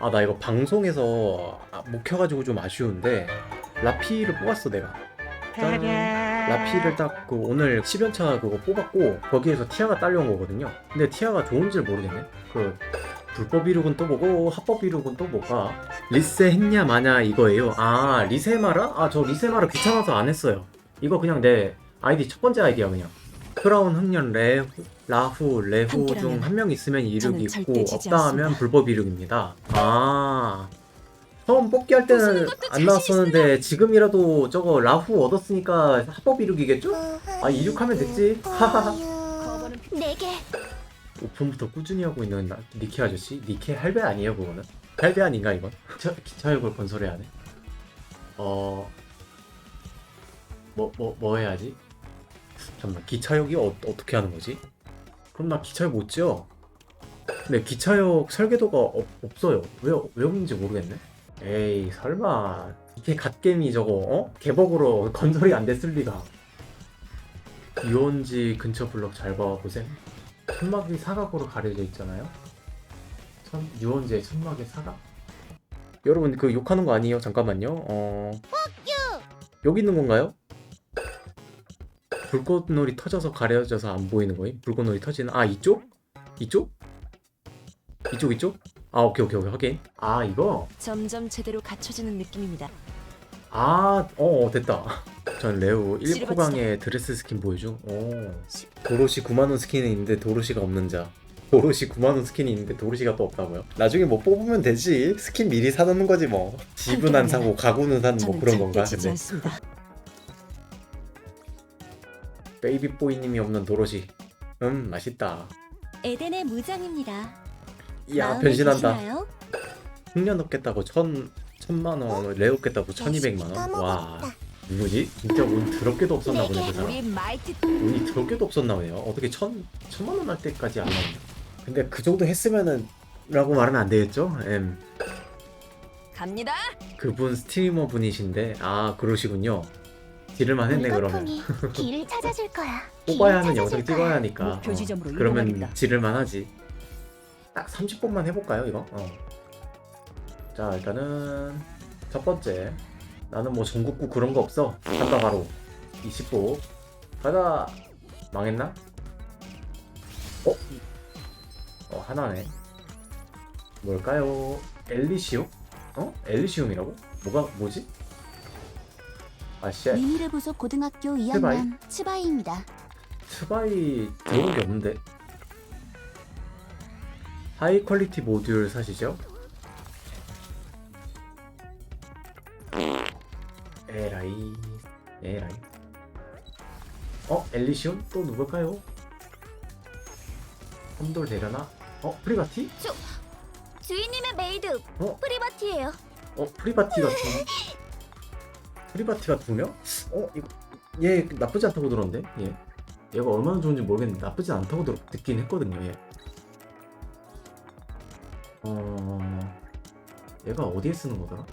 아 나 이거 방송에서 아, 못 켜가지고 좀 아쉬운데 라피를 뽑았어 내가. 짠. 라피를 딱 그 오늘 10연차 그거 뽑았고 거기에서 티아가 딸려온 거거든요. 근데 티아가 좋은지를 모르겠네. 그 불법 이륙은 또 뭐고 합법 이륙은 또 뭐가? 리세 했냐 마냐 이거예요. 아 리세마라? 아 저 리세마라 귀찮아서 안 했어요. 이거 그냥 내 아이디 첫 번째 아이디야 그냥 크라운 흥년 레 라후 레후 중 한 명 있으면 이륙이 있고 없다 하면. 불법 이륙입니다 아 처음 뽑기 할 때는 안 나왔었는데 지금이라도 저거 라후 얻었으니까 합법 이륙이겠죠? 아 이륙하면 됐지 하하하 오픈부터 꾸준히 하고 있는 나- 니케 아저씨? 니케 할배 아니에요 그거는? 할배 아닌가 이건? 기차, 기차역을 건설해야 하네 어... 뭐, 뭐, 뭐 해야지? 잠깐만 기차역이 어, 어떻게 하는 거지? 그럼 나 기차역 못 지어 근데 기차역 설계도가 없, 없어요 왜, 왜 없는지 모르겠네 에이 설마 이게 갓겜이 저거 어? 개벅으로 건설이 안 됐을 리가 유원지 근처 블럭 잘 봐보셈 천막이 사각으로 가려져 있잖아요. 천 유원지의 천막의 사각. 여러분 그 욕하는 거 아니에요? 잠깐만요. 어. 여기 있는 건가요? 불꽃놀이 터져서 가려져서 안 보이는 거임? 불꽃놀이 터지는 아 이쪽? 이쪽? 이쪽 이쪽? 아 오케이 오케이 오케이 확인. 아 이거 점점 제대로 갖춰지는 느낌입니다. 아, 어, 어, 됐다. 전 레오 지르고 1코강의 드레스 스킨 보여줌. 오. 도로시 9만원 스킨이 있는데 도로시가 없는 자. 도로시 9만원 스킨이 있는데 도로시가 또 없다고요? 나중에 뭐 뽑으면 되지. 스킨 미리 사놓는 거지 뭐. 집은 안 사고 가구는 사는 뭐 그런 건가? 근데 않습니다. 베이비보이님이 없는 도로시. 음, 맛있다. 에덴의 무장입니다. 이야, 마음에 변신한다. 드시나요? 흉년 넣겠다고 천, 천만 원, 레오 겠다고 천이백만 원. 와, 누구지? 진짜 운 더럽게도 없었나 보네, 그 사람. 운이 더럽게도 없었나 보네요. 어떻게 천 천만 원 할 때까지 안 나오냐? 근데 그 정도 했으면은 라고 말하면 안 되겠죠? 엠. 갑니다. 그분 스트리머 분이신데 아 그러시군요. 지를만 했네 그러면. 물거품이 길을 찾아줄 거야. 뽑아야 길을 하는 영상 찾아줄. 찍어야 하니까. 목표 어, 지점으로 그러면 이동합니다. 지를만 하지. 딱 30분만 해볼까요 이거? 어. 자 일단은 첫 번째 나는 뭐 전국구 그런 거 없어. 간다 바로 20보 가자. 망했나? 어? 어 하나네. 뭘까요? 엘리시움? 어? 엘리시움이라고? 뭐가 뭐지? 아 씨. 미미르 부속 고등학교 2학년 치바이입니다. 스바이 들어온 게 없는데 하이 퀄리티 모듈 사시죠? 에라이 에라이 어? 엘리시온? 또 누굴까요? 험돌 되려나? 어? 프리바티? 주인님의 메이드 어? 프리바티예요. 어? 프리바티가 두 프리바티가 두 명? 어? 이거 얘 나쁘지 않다고 들었는데? 얘 얘가 얼마나 좋은지 모르겠는데 나쁘지 않다고 들, 듣긴 했거든요 얘 어... 얘가 어디에 쓰는 거더라?